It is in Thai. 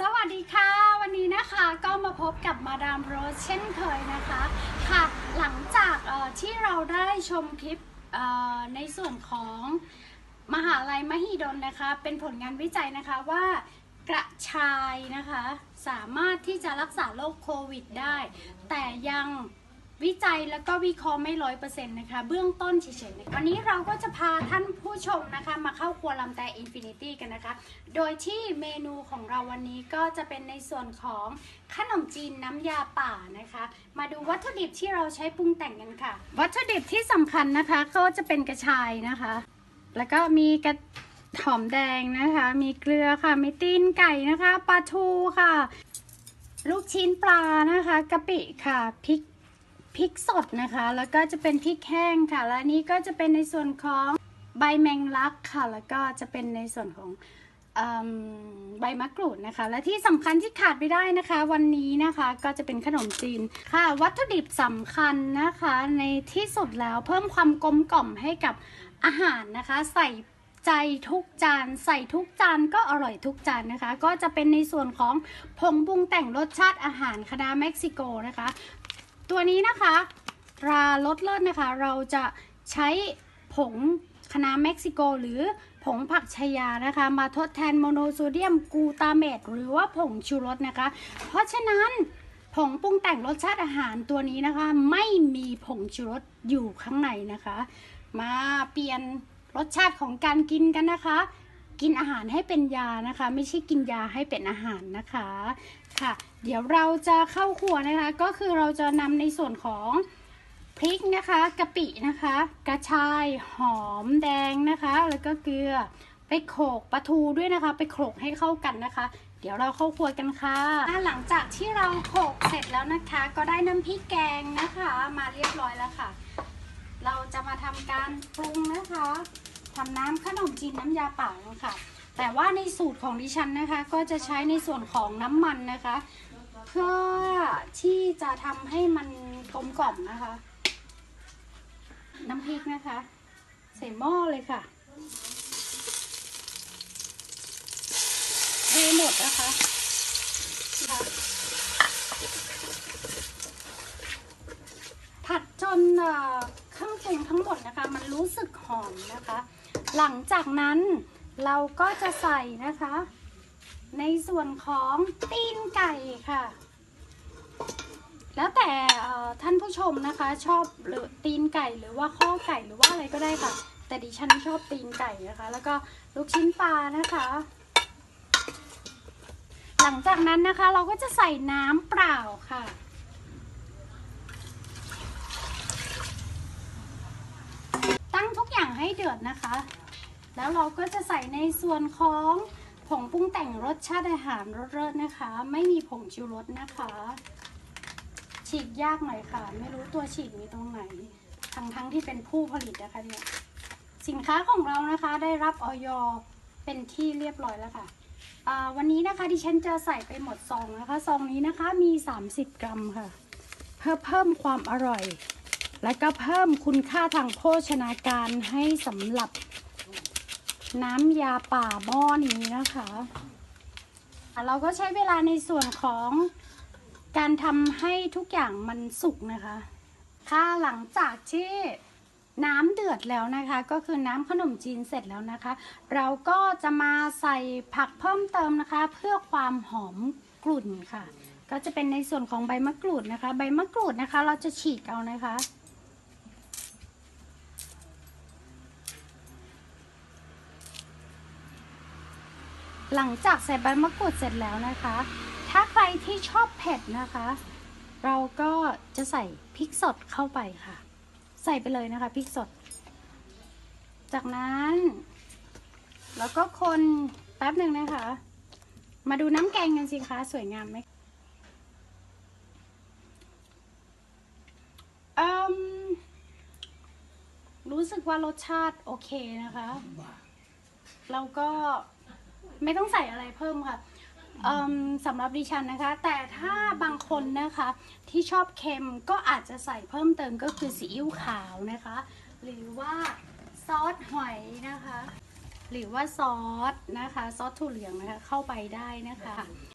สวัสดีค่ะ วันนี้นะคะก็มาพบกับมาดามโรสเช่นเคยนะคะค่ะหลังจากที่เราได้ชมคลิปในส่วนของมหาลัยมหิดลนะคะ เป็นผลงานวิจัยนะคะว่ากระชายนะคะ สามารถที่จะรักษาโรคโควิดได้ แต่ยัง วิจัยแล้วก็วิเคราะห์ไม่ร้อยเปอร์เซ็นต์นะคะเบื้องต้นเฉยๆนะคะวันนี้เราก็จะพาท่านผู้ชมนะคะมาเข้าครัวลำแต่อินฟินิตี้กันนะคะ โดยที่เมนูของเราวันนี้ก็จะเป็นในส่วนของขนมจีนน้ำยาป่านะคะ มาดูวัตถุดิบที่เราใช้ปรุงแต่งกันค่ะ วัตถุดิบที่สำคัญนะคะก็จะเป็นกระชายนะคะ แล้วก็มีกระหอมแดงนะคะ มีเกลือค่ะ มีตีนไก่นะคะ ปลาทูค่ะ ลูกชิ้นปลานะคะกะปิค่ะ พริก พริกสดนะคะ แล้วก็จะเป็นพริกแห้งค่ะ และนี้ก็จะเป็นในส่วนของใบแมงลักค่ะ แล้วก็จะเป็นในส่วนของใบมะกรูดนะคะ และที่สำคัญที่ขาดไม่ได้นะคะ วันนี้นะคะก็จะเป็นขนมจีนค่ะ วัตถุดิบสำคัญนะคะ ในที่สุดแล้วเพิ่มความกลมกล่อมให้กับอาหารนะคะ ใส่ใจทุกจานใส่ทุกจานก็อร่อยทุกจานนะคะ ก็จะเป็นในส่วนของผงปรุงแต่งรสชาติอาหารคณะเม็กซิโกนะคะ ตัวนี้นะคะราลดเลิศนะคะ เราจะใช้ผงคณะเม็กซิโก หรือผงผักชายานะคะ มาทดแทนโมโนโซเดียมกลูตาเมตหรือว่าผงชูรสนะคะ เพราะฉะนั้นผงปรุงแต่งรสชาติอาหารตัวนี้นะคะ ไม่มีผงชูรสอยู่ข้างในนะคะ มาเปลี่ยนรสชาติของการกินกันนะคะ กินอาหารให้เป็นยานะคะ ไม่ใช่กินยาให้เป็นอาหารนะคะค่ะ เดี๋ยวเราจะเข้าครัวนะคะ ก็คือเราจะนำในส่วนของพริกนะคะกะปินะคะ กระชายหอมแดงนะคะ แล้วก็เกลือไปโขลกปลาทูด้วยนะคะ ไปโขลกให้เข้ากันนะคะ เดี๋ยวเราเข้าครัวกันค่ะหลังจากที่เราโขลกเสร็จแล้วนะคะ ก็ได้น้ำพริกแกงนะคะ มาเรียบร้อยแล้วค่ะ เราจะมาทำการปรุงนะคะ ทำน้ำขนมจีนน้ำยาป่าค่ะ แต่ว่าในสูตรของดิฉันนะคะ ก็จะใช้ในส่วนของน้ำมันนะคะ เพื่อที่จะทำให้มันกลมกล่อมนะคะ น้ำพริกนะคะ ใส่หม้อเลยค่ะเทหมดนะคะค่ะผัดจน เอ่อเครื่องปรุงทั้งหมดนะคะ มันรู้สึกหอมนะคะ หลังจากนั้นเราก็จะใส่นะคะ ในส่วนของตีนไก่ค่ะ แล้วแต่ท่านผู้ชมนะคะชอบหรือตีนไก่หรือว่าข้อไก่หรือว่าอะไรก็ได้ค่ะ แต่ดิฉันชอบตีนไก่นะคะ แล้วก็ลูกชิ้นปลานะคะ หลังจากนั้นนะคะเราก็จะใส่น้ำเปล่าค่ะ ตั้งทุกอย่าง ให้เดือดนะคะ แล้วเราก็จะใส่ในส่วนของผงปรุงแต่งรสชาติอาหารรสเลิศนะคะ ไม่มีผงชูรสนะคะ ฉีกยากหน่อยค่ะ ไม่รู้ตัวฉีกมีตรงไหน ทั้งทั้งที่เป็นผู้ผลิตนะคะเนี่ย สินค้าของเรานะคะได้รับออยเป็นที่เรียบร้อยแล้วค่ะวันนี้นะคะดิฉันจะใส่ไปหมดซองนะคะซองนี้นะคะมี 30 กรัมค่ะ เพื่อเพิ่มความอร่อย และก็เพิ่มคุณค่าทางโภชนาการให้สำหรับน้ำยาป่าหม้อนี้นะคะ เราก็ใช้เวลาในส่วนของการทำให้ทุกอย่างมันสุกนะคะ ค่ะหลังจากที่น้ำเดือดแล้วนะคะ ก็คือน้ำขนมจีนเสร็จแล้วนะคะ เราก็จะมาใส่ผักเพิ่มเติมนะคะ เพื่อความหอมกลุ่นค่ะ ก็จะเป็นในส่วนของใบมะกรูดนะคะ ใบมะกรูดนะคะ เราจะฉีกเอานะคะ หลังจากใส่ใบมะกรูดเสร็จแล้วนะคะ ถ้าใครที่ชอบเผ็ดนะคะ เราก็จะใส่พริกสดเข้าไปค่ะ ใส่ไปเลยนะคะพริกสด จากนั้น แล้วก็คนแป๊บหนึ่งนะคะ มาดูน้ำแกงกันสิคะสวยงามไหมอืมรู้สึกว่ารสชาติโอเคนะคะ เราก็ ไม่ต้องใส่อะไรเพิ่มค่ะสำหรับดิฉันนะคะ แต่ถ้าบางคนนะคะที่ชอบเค็มก็อาจจะใส่เพิ่มเติมก็คือซีอิ๊วขาวนะคะ หรือว่าซอสหอยนะคะ หรือว่าซอสนะคะ ซอสถั่วเหลืองนะคะเข้าไปได้นะคะ